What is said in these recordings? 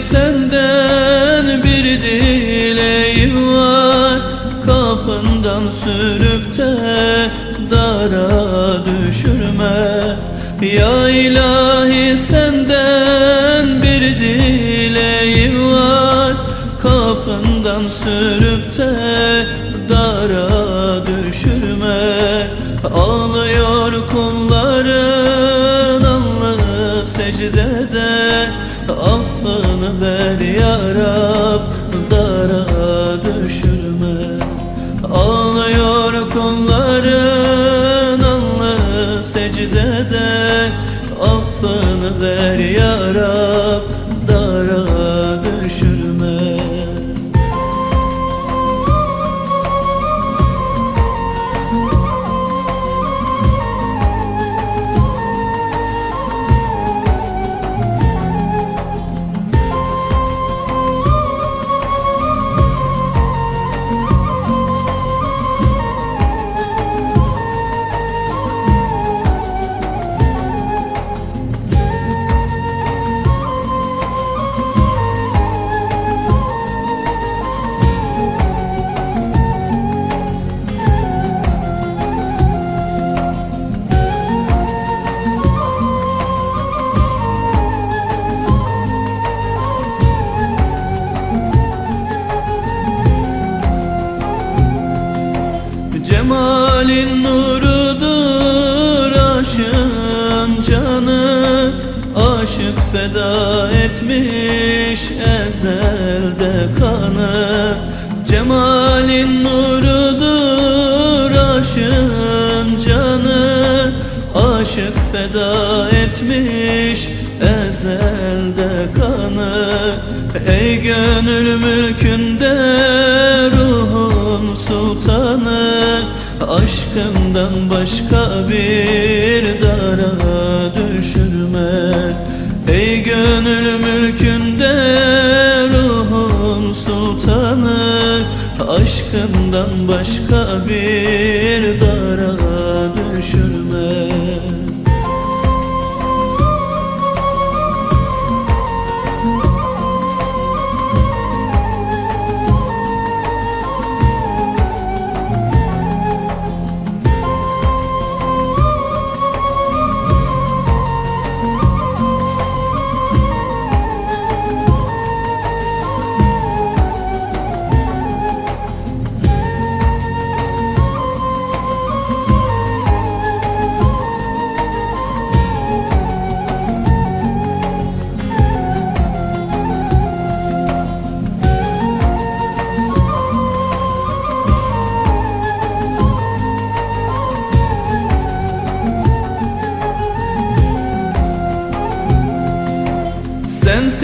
Senden bir dileğim var. Kapından sürüp de dara düşürme. Ya ilahi senden bir dileğim var. Kapından sürüp de dara düşürme. Ağlıyor Let it. Cemalin nurudur aşığın canı. Aşık feda etmiş ezelde kanı. Cemalin nurudur aşığın canı. Aşık feda etmiş ezelde kanı. Ey gönül mülkünde ruhun sultanı Aşkından başka bir dara düşürme. Ey gönül mülkünde ruhun sultanı Aşkından başka bir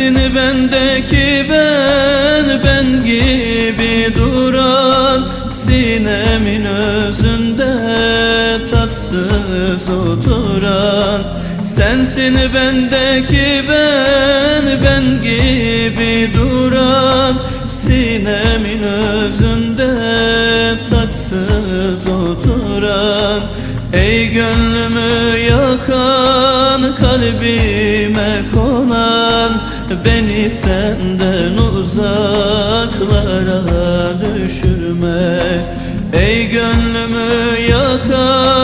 Sensin bendeki ben, ben gibi duran Sinemin özünde tatsız oturan Sensin bendeki ben, ben gibi duran Sinemin özünde tatsız oturan Ey gönlümü yakan kalbime konan Beni senden uzaklara düşürme. Ey gönlümü yakan